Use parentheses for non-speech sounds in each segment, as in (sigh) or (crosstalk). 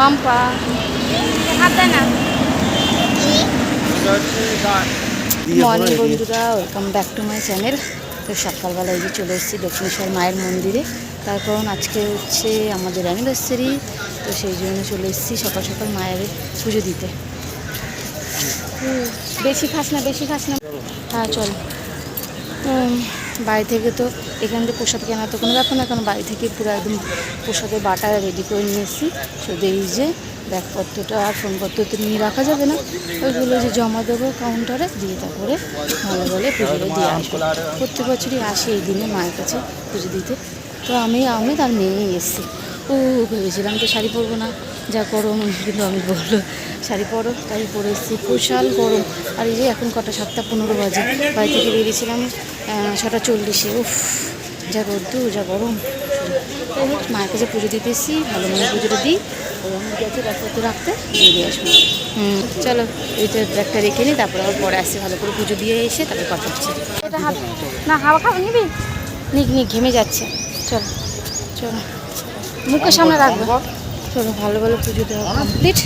Mampa morning বন্ধুরা welcome back to my channel তো সকালবেলা এই যে চলে এসেছি দক্ষিণেশ্বর মায়ের মন্দিরে। তার কারণ আজকে হচ্ছে আমাদের অ্যানিভার্সারি তো সেই জন্য চলে এসেছি সকাল সকাল মায়ের পুজো দিতে। হুম, বেশি খাস না বেশি খাস না। হ্যাঁ চল। বাড়ি থেকে তো এখান থেকে প্রসাদ কেনা তো কোনো ব্যাপার না কারণ বাড়ি থেকে পুরো একদম প্রসাদের বাটা রেডি করে নিয়ে এসেছি। শুধু এই যে ব্যাগপত্রটা আর ফোনপত্র তো নিয়ে রাখা যাবে না। ওইগুলো যে জমা দেবো কাউন্টারে দিয়ে তারপরে ভালো বলে পুজোটা দিয়ে আসব। প্রত্যেক বছরই আসি এই দিনে মায়ের কাছে পুজো দিতে। তো আমি আমি তার মেয়েই এসেছি। ও ভেবেছিলাম তো শাড়ি পরবো না। যা গরম কিন্তু আমি বলল, শাড়ি পরো। তাই পরে এসেছি। বিশাল গরম। আর এই যে এখন কটা সাতটা, পনেরো বাজে। বাড়ি থেকে বেরিয়েছিলাম ছটা চল্লিশে উফ যা রোদ্দু যা গরম। তাই হোক মায়ের কাছে পুজো দিতে এসেছি ভালো মনে পুজোটা দিই ওই আমি গেছি ব্যাগপত্র রাখতে বেরিয়ে আসব। হুম। চলো এইটা ব্যাগটা রেখে নিই তারপরে আবার পরে আসছি ভালো করে পুজো দিয়ে এসে তারপরে কথা হচ্ছে। না হাওয়া খাব নিবি? নিক নিক ঘেমে যাচ্ছে। চলো চলো। মুখের সামনে রাখব। চলো ভালো ভালো পুজো দেওয়া কমপ্লিট।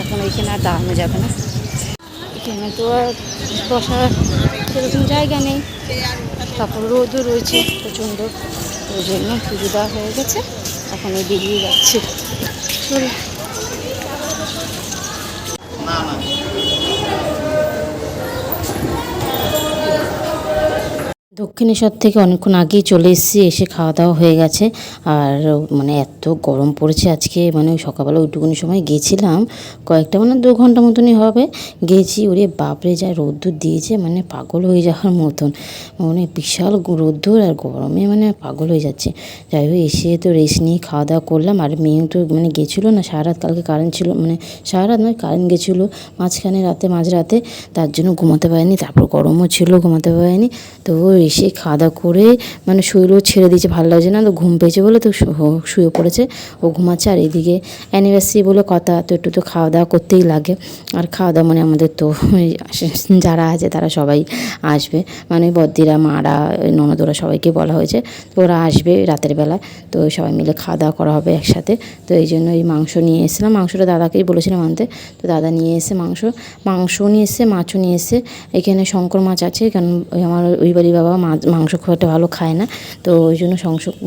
এখন এইখানে আর দাঁড়ানো যাবে না। এখানে তো আর বসার সেরকম জায়গা নেই। তারপর রোদও রয়েছে প্রচণ্ড। ওই জন্য পুজো দেওয়া হয়ে গেছে। এখন ওই বেরিয়ে যাচ্ছে। চলো। দক্ষিণেশ্বর থেকে অনেকক্ষণ আগেই চলে এসেছি, এসে খাওয়া দাওয়া হয়ে গেছে। আর মানে এত গরম পড়েছে আজকে মানে সকালবেলা ওইটুকুনি সময় গেছিলাম, কয়েকটা মানে দু ঘণ্টা মতনই হবে। গেছি, ওরে বাপরে, যা রোদ্দুর দিয়েছে মানে পাগল হয়ে যাওয়ার মতন। মানে বিশাল রোদ্দুর আর গরমে মানে পাগল হয়ে যাচ্ছে। যাই হোক, এসে তো রেস্ট নিয়ে খাওয়া দাওয়া করলাম। আর মেয়েও তো মানে গেছিল না, সারা রাত কালকে কারেন্ট ছিল মানে সারা রাত নয় কারেন্ট গেছিল মাঝখানে রাতে, মাঝরাতে। তার জন্য ঘুমাতে পারেনি, তারপর গরমও ছিল, ঘুমাতে পারেনি। তো ও এসে খাওয়া দাওয়া করে মানে শরীরও ছেড়ে দিয়েছে, ভালো লাগছে না, তো ঘুম পেয়েছে বলে তো শুয়ে পড়েছে, ও ঘুমাচ্ছে। আর এদিকে অ্যানিভার্সারি বলে কথা, তো একটু তো খাওয়া দাওয়া করতেই লাগে। আর খাওয়া দাওয়া মানে আমাদের তো (laughs) যারা আছে তারা সবাই আসবে। মানে বদ্দিরা, মারা, ননদরা সবাইকে বলা হয়েছে, তো ওরা আসবে রাতের বেলা তো সবাই মিলে খাওয়া দাওয়া করা হবে একসাথে। তো এই জন্য এই মাংস নিয়ে এসেছিলাম। মাংসটা দাদাকেই বলেছিলাম আনতে। তো দাদা নিয়ে এসে মাংস মাংসও নিয়ে এসে, মাছও নিয়ে এসে, এখানে শঙ্কর মাছ আছে, কারণ আমার ওই বাড়ির বাবা মাছ মাংস খুব একটা ভালো খায় না। তো ওই জন্য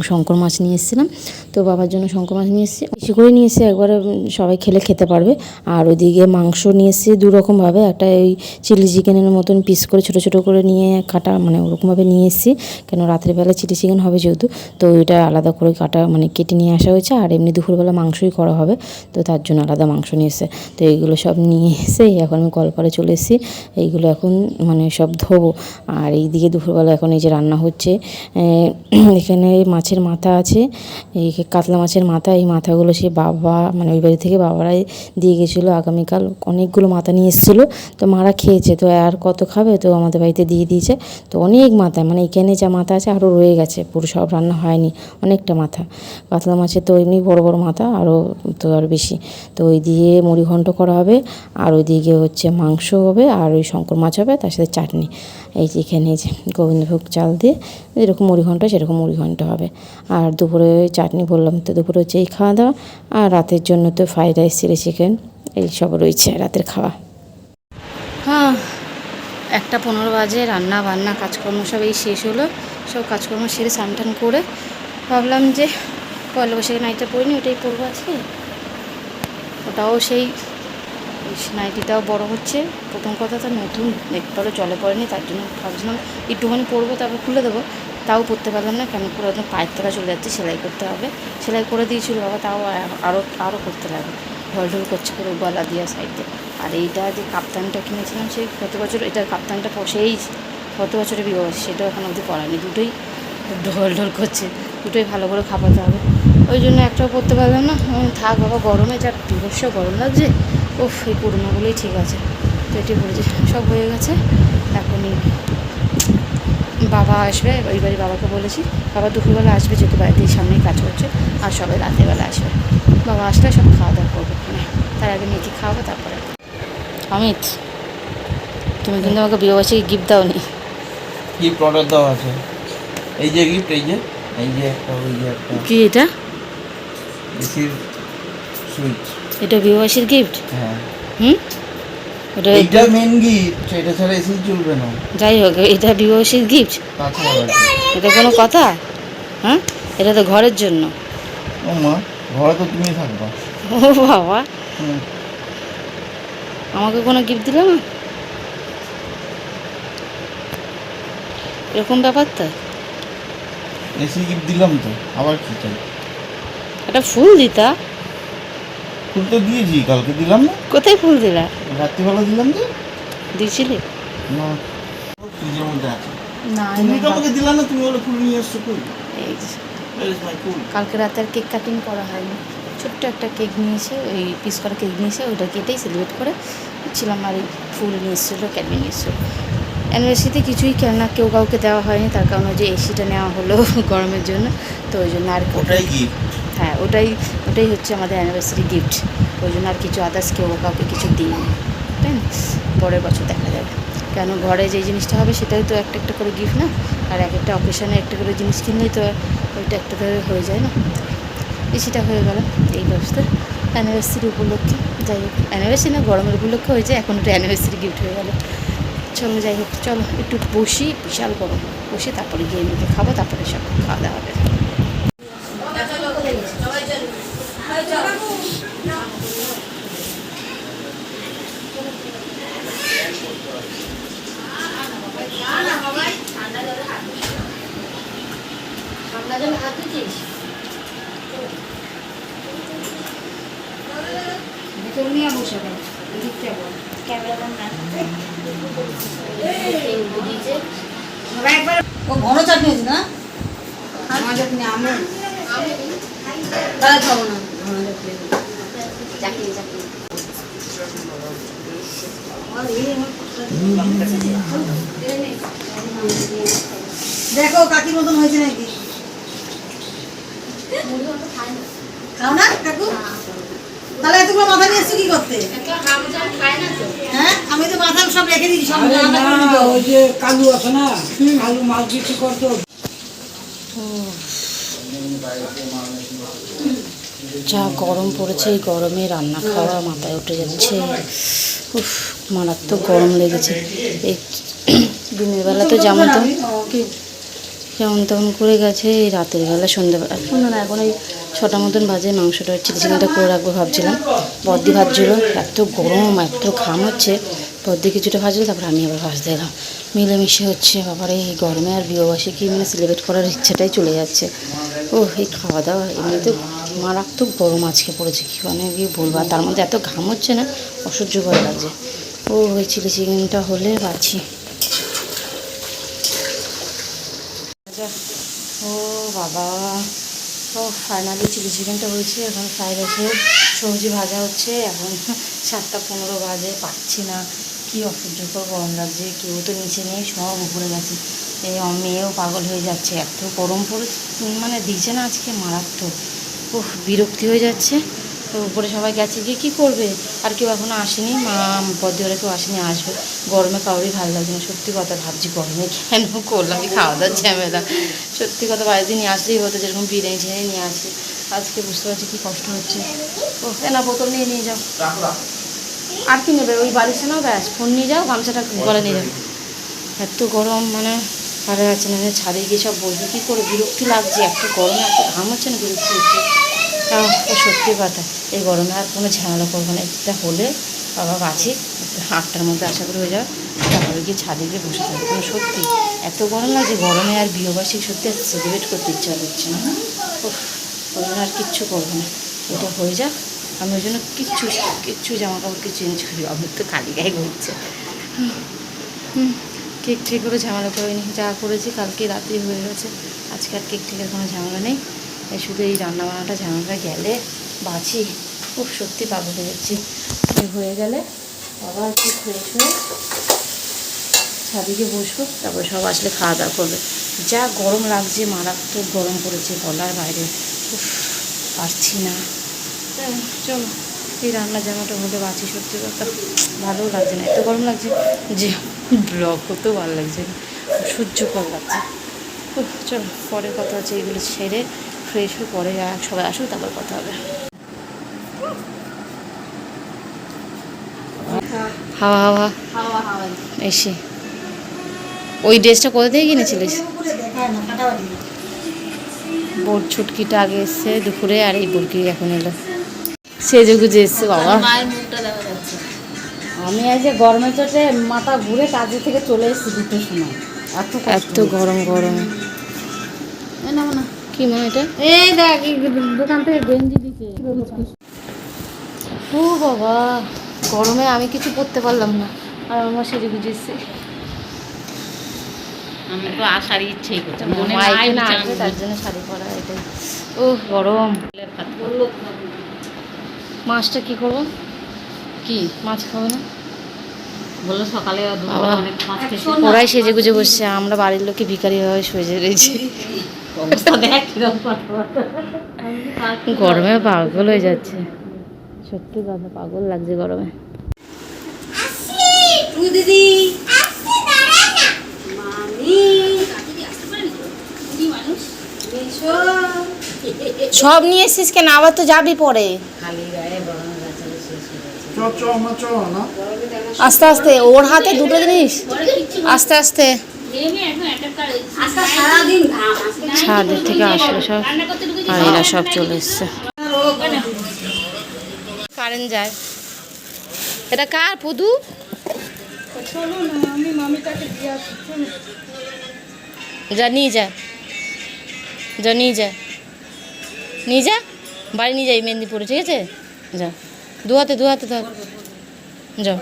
শঙ্কর মাছ নিয়ে এসেছিলাম। তো বাবার জন্য শঙ্কর মাছ নিয়ে এসেছি। বেশি করে নিয়ে এসে একবারে সবাই খেলে খেতে পারবে। আর ওইদিকে মাংস নিয়ে এসেছি দু রকমভাবে একটা এই চিলি চিকেনের মতন পিস করে ছোটো ছোটো করে নিয়ে কাটা মানে ওরকমভাবে নিয়ে এসেছি। কেন রাত্রেবেলা চিলি চিকেন হবে যেহেতু, তো ওইটা আলাদা করে কাটা মানে কেটে নিয়ে আসা হয়েছে। আর এমনি দুপুরবেলা মাংসই করা হবে, তো তার জন্য আলাদা মাংস নিয়ে এসে তো এইগুলো সব নিয়ে এসে এখন আমি কলপারে চলে এসেছি। এইগুলো এখন মানে সব ধোবো। আর এইদিকে দুপুরবেলা এখন এই যে রান্না হচ্ছে এখানে মাছের মাথা আছে, এই কাতলা মাছের মাথা, এই মাথাগুলো সে বাবা মানে ওই বাড়ি থেকে বাবারাই দিয়ে গেছিল আগামীকাল। অনেকগুলো মাথা নিয়ে এসেছিল। তো মারা খেয়েছে। তো আর কত খাবে? তো আমাদের বাড়িতে দিয়ে দিয়েছে। তো অনেক মাথা মানে এখানে যা মাথা আছে আরও রয়ে গেছে। পুরো সব রান্না হয়নি। অনেকটা মাথা। কাতলা মাছের তো এমনি বড় বড় মাথা, আরও তো আর বেশি। তো ওই দিয়ে মুড়ি ঘন্ট করা হবে। আর ওইদিকে হচ্ছে মাংস হবে, আর ওই শঙ্কর মাছ হবে, তার সাথে চাটনি। এই যে এখানে যে গোবিন্দভোগ চাল দিয়ে যেরকম মুড়ি ঘন্ট সেরকম মুড়ি ঘন্ট হবে। আর দুপুরে চাটনি বললাম তো, দুপুরে হচ্ছে এই খাওয়া দাওয়া, আর রাতের জন্য তো ফ্রাইড রাইস, চিলি চিকেন, এই সব রয়েছে রাতের খাওয়া। হ্যাঁ একটা পনেরো বাজে, রান্না বান্না, কাজকর্ম সব এই শেষ হলো। সব কাজকর্ম সেরে স্নান করে ভাবলাম যে পয়লা বৈশাখে নাইটটা পরিনি ওটাই পরবো আজকে। ওটাও সেই নাইটিটাও বড় হচ্ছে। প্রথম কথা তো নতুন একবারও জলে পড়েনি, তার জন্য ভাবছিলাম একটুখানি পরবো, তারপর খুলে দেবো। তাও পরতে পারলাম না, কেন পুরো একদম পায়ের তলা চলে যাচ্ছে, সেলাই করতে হবে। সেলাই করে দিয়েছিল বাবা, তাও আরও আরও করতে লাগবে ঢল ঢল করছে করে গলা দিয়া সাইডে। আর এইটা যে কাপ্তানটা কিনেছিলাম সেই গত বছর এটার কাপ্তানটা সেই গত বছরের বিবাহ সেটাও এখন অবধি পড়ানি দুটোই ঢল ঢল করছে, দুটোই ভালো করে খাপাতে হবে। ওই জন্য একটাও পরতে পারলাম না। থাক বাবা, গরমে যা বিভৎস গরম লাগছে। ওফ এই পুরোনোগুলোই ঠিক আছে। তো এটি পড়েছে সব হয়ে গেছে। এখনই বাবা আসবে ওই বাড়ি বাবাকে বলেছি। বাবা দুপুরবেলা আসবে যেহেতু বাড়িতে সামনেই কাজ করছে আর সবাই রাতেরবেলা আসবে। বাবা আসলে সব খাওয়া দাওয়া করব। ওখানে তার আগে মেয়েকে খাওয়াবো তারপরে অমিত তুমি কিন্তু আমাকে বিয়েবাসী গিফট দাওনি। গিফট অর্ডার দেওয়া আছে। এই যে গিফট এই যে এই যে একটা ওই যে একটা। কি এটা? সুইচ এটা বিবাসীর গিফট হ্যাঁ। হুম? ওটা এইটা মেন গিফট এটা ছাড়া এসেই চলবে না। যাই হোক এটা বিবাসীর গিফট এটা কোনো কথা? হ্যাঁ? এটা তো ঘরের জন্য। ও মা ঘরে তো তুমি থাকবা। ও বাবা। আমাকে কোনো গিফট দিল না এরকম ব্যাপার তো। এসি গিফট দিলাম তো আবার কি চাই? একটা ফুল দিতা। ফুল তো দিয়েছি কালকে দিলাম না? কোথায় ফুল দিলা? রাত্রিবেলা দিলাম যে। দিয়েছিলে? না। ফ্রিজের মধ্যে আছে। না তুমি তো আমাকে দিলা না তুমি বলে ফুল নিয়ে এসছো ফুল? কালকে রাতে আর কেক কাটিং করা হয়নি। ছোট্ট একটা কেক নিয়েছে ওই পিস করা কেক নিয়েছে ওটা কেটেই সেলিব্রেট করে ছিলাম আর ফুল নিয়ে এসেছিল ক্যাডবি নিয়ে এসেছিল। অ্যানিভার্সারিতে কিছুই কেননা কেউ কাউকে দেওয়া হয়নি তার কারণ যে এসিটা নেওয়া হলো (laughs) গরমের জন্য তো ওই জন্য আর ওটাই গিফট হ্যাঁ ওটাই ওটাই হচ্ছে আমাদের অ্যানিভার্সারি গিফট ওই জন্য আর কিছু আদার্স কেউ কাউকে কিছু দিইনি। তাই না? পরের বছর দেখা যাবে। কেন ঘরে যে জিনিসটা হবে সেটাই তো একটা একটা করে গিফট না? আর এক একটা অকেশনে একটা করে জিনিস কিনলেই তো ওইটা একটা ধরে হয়ে যায় না? এসিটা হয়ে গেল এই ব্যবস্থা। অ্যানিভার্সারি উপলক্ষে, যাই হোক। অ্যানিভার্সারি না, গরমের উপলক্ষে হয়ে যায় এখন ওটা অ্যানিভার্সারি গিফট হয়ে গেল। চলো, যাই হোক, চলো, একটু বসি, বিশাল গরম। বসে তারপরে গিয়ে মেখে খাব, তারপরে সব খাওয়া দাওয়া হবে ঠান্ডা জলে হাত দিয়েছিস ভিতরে নিয়ে বসে গেল দিকটা বল ক্যামেরাম্যান না দিয়েছে ও ঘন চাটনি হয়েছে না আমার চাটনি আমি তাহলে খাব না চাকরি চাকরি দেখো কাকির মতন হয়েছে নাকি? খাও না কাকু? তাহলে এতগুলো মাথা নিয়ে এসছো কি করতে? হ্যাঁ আমি তো মাথা সব রেখে দিয়েছি সব। ওই যে কালু আছে না কালু মাছ বিক্রি করতো। যা গরম পড়েছে, এই গরমে রান্না খাওয়া মাথায় উঠে যাচ্ছে। উফ, মারাত্মক গরম লেগেছে। এই দিনের বেলা তো যেমন তেমন যেমন তেমন করে গেছে, এই রাতের বেলা সন্ধ্যেবেলা। এখন না, এখন ওই ছটা মতন বাজে, মাংসটা চিলি চিকেনটা করে রাখব ভাবছিলাম। বদ্দি ভাজছিল, এত গরম, এত ঘাম হচ্ছে। বদ্দি কিছুটা ভাজলো তারপর আমি আবার ভাজতে এলাম। মিলেমিশে হচ্ছে, বাবার, এই গরমে আর বিবাহবাসী কি মানে সেলিব্রেট করার ইচ্ছাটাই চলে যাচ্ছে। ও এই খাওয়া দাওয়া এমনিতে মারাত্মক গরম আজকে পড়েছে, কি মানে কি বলব? তার মধ্যে এত ঘাম হচ্ছে না, অসহ্য অসহ্যকর লাগছে ও ওই চিলি চিকেনটা হলে বাছি ও বাবা। ও ফাইনালি চিলি চিকেনটা হয়েছে, এখন ফ্রাইড রাইসের সবজি ভাজা হচ্ছে, এখন সাতটা পনেরো বাজে, পাচ্ছি না। কি অসহ্যকর গরম লাগছে, কেউ তো নিচে নেই, সব উপরে গেছে। এই মেয়েও পাগল হয়ে যাচ্ছে, এত গরম পড়ে মানে দিচ্ছে না আজকে মারাত্মক। ও বিরক্তি হয়ে যাচ্ছে। তো উপরে সবাই গেছে গিয়ে কী করবে? আর কেউ এখনও আসেনি। মা বদ্দি ওরা কেউ আসেনি আসবে। গরমে কাউরই ভালো লাগছে না। সত্যি কথা ভাবছি গরমে কেন করলাম? খাওয়া দাওয়ার ঝামেলা। সত্যি কথা বাড়িতে নিয়ে আসলেই হতো যেরকম বিরিয়ানি ঝেড়ে নিয়ে আসে আজকে বুঝতে পারছি কী কষ্ট হচ্ছে। ও এনা বোতল নিয়ে নিয়ে যাও। আর কি নেবে? ওই বালিশে নাও ব্যাস। ফোন নিয়ে যাও গামছাটা গলা নিয়ে যাও। এত গরম মানে পারা আছে, না ছাদে গিয়ে সব বলবে, কী করে বিরক্তি লাগছে? এত গরমে এত ঘাম হচ্ছে না বিরক্তি হচ্ছে? সত্যি কথা, এই গরমে আর কোনো ঝামেলা করব না। এটা হলে বাবা বাঁচি আটটার মধ্যে আশা করে হয়ে যাবে, তারপরে গিয়ে ছাদে গিয়ে বসে থাকবে। কোনো সত্যি, এত গরম লাগছে, গরমে আর বিয়েবাসী সত্যি আর সেলিব্রেট করতে ইচ্ছা করছে না। ওই জন্য আর কিচ্ছু করব না। এটা হয়ে যাক, আমি ওই জন্য কিচ্ছু কিচ্ছু জামা কাপড়কে চেঞ্জ করি আমার তো খালি গায়ে ঘুরছে। হুম। কেক ঠিক করে ঝামেলা করিনি যা করেছি কালকে রাত্রি হয়ে গেছে। আজকে আর কেক ঠেকের কোনো ঝামেলা নেই। শুধু এই রান্না বান্নাটা ঝামেলা গেলে বাঁচি। খুব সত্যি পাগল হয়ে যাচ্ছি হয়ে গেলে আবার একটু ফ্রেশ হয়ে ছাদিকে বসবো তারপর সব আসলে খাওয়া দাওয়া করবে। যা গরম লাগছে মারাত্মক গরম পড়েছে বলার বাইরে। উফ, পারছি না। চলো। এই রান্না জামাটা হলে বাঁচি সত্যি কথা ভালোও লাগছে না, এত গরম লাগছে যে ব্লগ করতেও ভালো লাগছে না সহ্যকর লাগছে চলো, পরে কথা হচ্ছে, এগুলো ছেড়ে ফ্রেশ হয়ে পরে সবাই আসুক, তারপর কথা হবে। হাওয়া হাওয়া এসে। ওই ড্রেসটা কোথা থেকে কিনেছিলিস? বোর ছুটকিটা আগে এসছে দুপুরে আর এই বুড়কি এখন এলো। সেজে গুজে এসছে বাবা। আমি আজ চোটে মাথা ঘুরে কাজে থেকে চলে এসেছি দুটোর সময়। এত এত গরম গরম। কি মা এটা? এই দেখ দোকান থেকে গেঞ্জি দিছে ও বাবা গরমে আমি কিছু পরতে পারলাম না। আর আমার সেজে গুজে এসছে। আমি তো আসার ইচ্ছেই করছে মনে হয় তার জন্য শাড়ি পরা এটাই। ও গরম। ভাত। মাছটা কি করব? কি মাছ খাবে না? বলল সকালে ওরাই সেজে গুজে বসছে আমরা বাড়ির লোকে ভিখারি হয়ে সেজে রয়েছি। দেখ গরমে পাগল হয়ে যাচ্ছে। সত্যি কথা পাগল লাগছে গরমে। দিদি। সব নিয়ে এসেছিস কেন? আবার তো যাবি পরে। খালি গায়ে গরম গেছে শেষ হয়ে গেছে চ চ আমার চ না আস্তে আস্তে ওর হাতে দুটো জিনিস। আস্তে আস্তে। ছাদের থেকে আসলো সব আর এরা সব চলে এসছে। কারেন্ট যায়। এটা কার পুদু? যা নিয়ে যা। যা নিয়ে যা। নিয়ে যা। বাড়ি নিয়ে যাই মেদিনীপুরে ঠিক আছে? যা। দু হাতে দু থাক যাও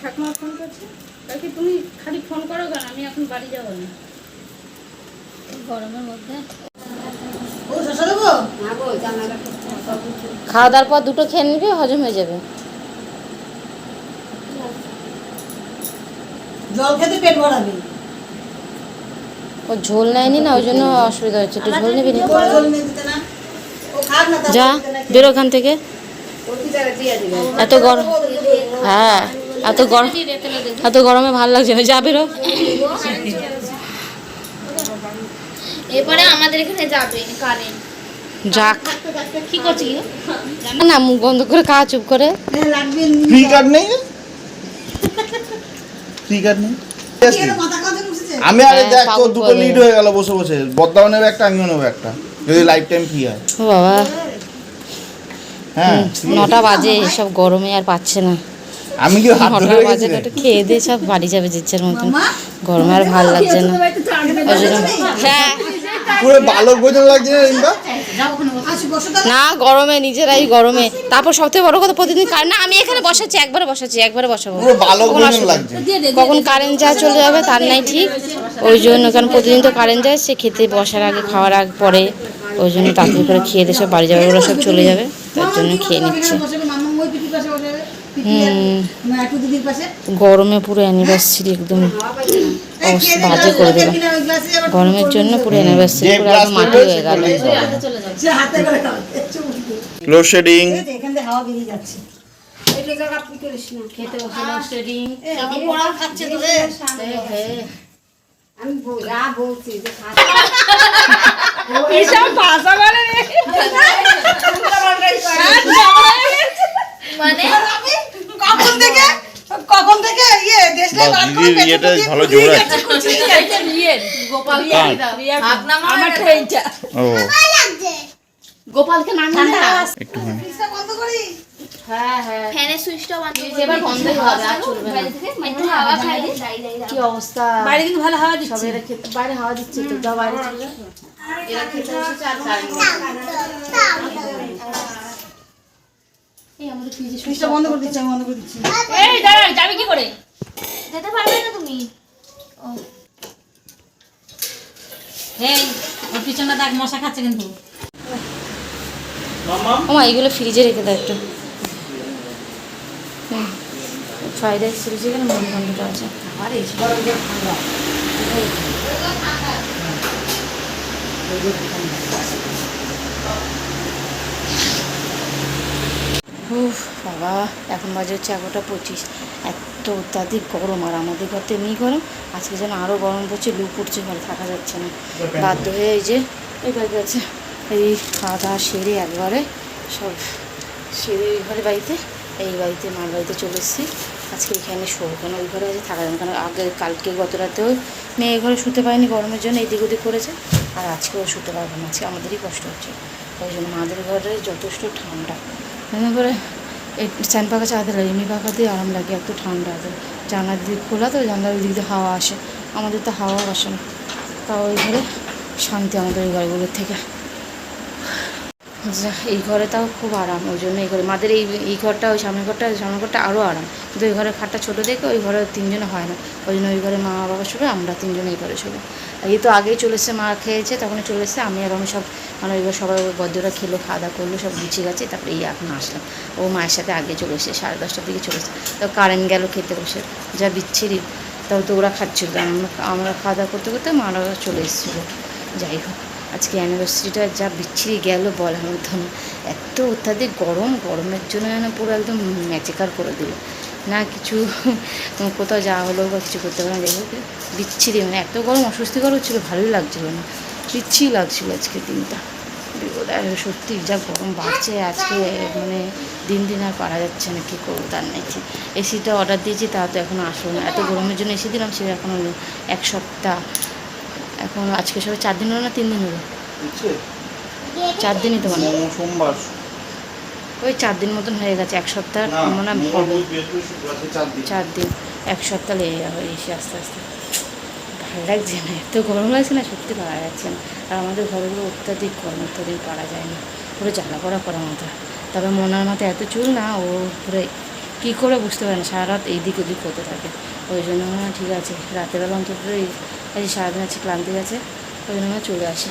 ঠাকুমা ফোন করছে? কাকি তুমি খালি ফোন করো কেন? আমি এখন বাড়ি যাব না। গরমের মধ্যে। দেবো খাওয়া দাওয়ার পর দুটো খেয়ে নিবি হজম হয়ে যাবে। জল খেতে পেট ভরাবি। ও ঝোল নেয়নি না ওই জন্য অসুবিধা হচ্ছে। একটু ঝোল নিবি না? যা। বেরো ওখান থেকে। এত গরম। হ্যাঁ এত গরম। এত গরমে ভালো লাগছে না। যা বেরো এরপরে আমাদের এখানে যাবে কারেন্ট যাক। কি করছি না মুখ বন্ধ করে চুপ করে। লাগবে ফ্রি কার্ড নেই? ফ্রি কার্ড নেই আমি আরে হ্যাঁ, দেখ তো দুটো লিড হয়ে গেল বসে বসে। নেবে একটা আমিও নেব একটা। যদি লাইফ টাইম ফ্রি হয়। ও বাবা। হ্যাঁ। নটা বাজে সব গরমে আর পাচ্ছে না। আমি কি নটা বাজে একটু খেয়ে দিয়ে সব বাড়ি যাবে জিচ্ছের মতন। গরমে আর ভালো লাগছে না। হ্যাঁ। পুরো বালক বোঝানো লাগছে না না গরমে নিজেরাই গরমে। তারপর সবথেকে বড় কথা প্রতিদিন কারেন্ট না আমি এখানে বসাচ্ছি একবারে বসাচ্ছি একবারে বসাবো। কখন কারেন্ট যা চলে যাবে তার নাই ঠিক। ওই জন্য কারণ প্রতিদিন তো কারেন্ট যায় সে খেতে বসার আগে খাওয়ার আগে পরে। ওই জন্য তাড়াতাড়ি করে খেয়ে দিয়ে সব বাড়ি যাবে ওরা সব চলে যাবে তার জন্য খেয়ে নিচ্ছে। গরমে পুরো অ্যানিভার্সারি একদম এই বাজে করে আবার গরমের জন্য পুরো অ্যানিভার্সারি পুরো একদম মাটি হয়ে গেল। লোডশেডিং আমি যা বলছি যে খা মানে? কখন থেকে? কখন থেকে ইয়ে দেশলাই বার করে ঢুকিয়ে ভালো জোর আছে। কুচিয়ে যাচ্ছে। ও। গোপালকে নামিয়ে না ফ্রিজটা বন্ধ করি? ফ্যানের সুইচটা বন্ধ এবার বন্ধই হবে আর চলবে না। একটু হাওয়া খাই কি অবস্থা? বাইরে কিন্তু ভালো হাওয়া দিচ্ছে। বাইরে হাওয়া দিচ্ছে তো যাও বাইরে চলে এরা খেতে বসেছে আর কারেন্ট এই আমাদের ফ্রিজে ফ্রিজটা বন্ধ করে দিচ্ছি আমি বন্ধ করে দিচ্ছি। এই দাঁড়া যাবি কি করে? যেতে পারবে না তুমি। এই ওর পিছনে দেখ মশা খাচ্ছে কিন্তু। ও এগুলো ফ্রিজে রেখে দাও একটু। ফ্রাইড রাইস চিলি চিকেন মুরগি ঘন্টটা আছে আবার এই উফ, বাবা, এখন বাজে হচ্ছে এগারোটা পঁচিশ। এত অত্যাধিক গরম, আর আমাদের ঘর তো এমনি গরম। আজকে যেন আরও গরম পড়ছে, লু পড়ছে, ঘরে থাকা যাচ্ছে না। বাধ্য হয়ে এই যে, এই বাড়িতে আছে, এই খাওয়া দাওয়া সেরে একবারে সব সেরে এই ঘরে বাড়িতে, এই বাড়িতে, মার বাড়িতে চলে এসেছি। আজকে এখানে শোবো কেন, ওই ঘরে আজকে থাকা যাবে। কারণ আগে, কালকে গত রাতেও মেয়ে ঘরে শুতে পায়নি গরমের জন্য এদিক ওদিক করেছে। আর আজকেও শুতে পারব না, আজকে আমাদেরই কষ্ট হচ্ছে। ওই জন্য মাদের ঘরে যথেষ্ট ঠান্ডা। মনে করে স্ট্যান্ড পাখা লাগে এমনি পাখা দিয়ে আরাম লাগে, এত ঠান্ডা। আছে জানলার দিক খোলা তো, জানলার দিক দিয়ে হাওয়া আসে। আমাদের তো হাওয়া আসে না। তাও ওই ঘরে শান্তি আমাদের ওই ঘরগুলোর থেকে। এই ঘরে তাও খুব আরাম, ওই জন্য এই ঘরে মাদের এই এই ঘরটা, ওই সামনের ঘরটা সামনের ঘরটা আরও আরাম। কিন্তু ওই ঘরের খাটটা ছোটো দেখে ওই ঘরে তিনজনে হয় না। ওই জন্য ওই ঘরে মা বাবা শোবে, আমরা তিনজনে এই ঘরে শোবে। এই তো আগেই চলে এসছে, মা খেয়েছে, তখনই চলে এসছে। আমি আর আমি সব মানে এবার সবাই বদ্যরা খেলো খাওয়া দাওয়া করল, সব গুছিয়ে গেছে, তারপরে এই এখন আসলাম। ও মায়ের সাথে আগে চলে এসেছে, সাড়ে দশটার দিকে চলে এসেছে। তো কারেন্ট গেল খেতে বসে, যা বিচ্ছিরি। তাও তো ওরা খাচ্ছিল আমরা খাওয়া দাওয়া করতে করতে মারা চলে এসেছিল। যাই হোক, আজকে অ্যানিভার্সারিটা যা বিচ্ছিরি গেল বলার মতো এত অত্যাধিক গরম, গরমের জন্য যেন পুরো একদম ম্যাচেকার করে দিল। না কিছু কোথাও যাওয়া হলো বা কিছু করতে পারলাম যাই হোক বিচ্ছিরি মানে এত গরম অস্বস্তিকর হচ্ছিল ভালোই লাগছিল না বিচ্ছিরি লাগছিল আজকে দিনটা। সত্যি যা গরম বাড়ছে আজকে মানে দিন দিন আর পারা যাচ্ছে না কী করব তার নাই এসিটা অর্ডার দিয়েছি তা তো এখনও আসলো না এত গরমের জন্য এসি দিলাম সে এখনও এক সপ্তাহ। এখন আজকে সবাই চার দিন হলো না তিন দিন হলো? চার দিনই তো মানে। সোমবার। ওই চার দিন মতন হয়ে গেছে এক সপ্তাহ মনে হয় হবে। চার দিন। এক সপ্তাহ লেগে এসে আস্তে আস্তে। ভালো লাগছে না এত গরম লাগছে না সত্যি পারা যাচ্ছে না। আর আমাদের ঘরগুলো অত্যাধিক গরম অত্যাধিক পারা যায় না পুরো জ্বালা করা করা মতো। তবে মনার মাথায় এত চুল না ও পুরো কী করে বুঝতে পারে না সারা রাত এইদিক ওদিক হতে থাকে। ওই জন্য ঠিক আছে রাতের বেলা অন্তত এই আজ সারাদিন আছে ক্লান্তি গেছে ওই জন্য চলে আসে।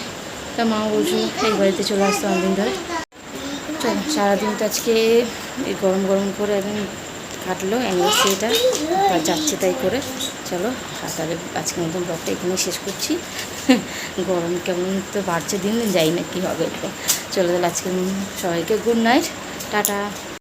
তা মা বলছিল এই বাড়িতে চলে আসতে অনেকদিন ধরে। চলো সারাদিন তো আজকে গরম গরম করে একদিন কাটলো অ্যানিভার্সারিটা আর যাচ্ছে তাই করে। চলো, আর তাহলে আজকে মতন ব্লগটা এখানে শেষ করছি। (laughs) গরম কেমন তো বাড়ছে, দিন যাই না কী হবে চলো তাহলে আজকে সবাইকে গুড নাইট টাটা।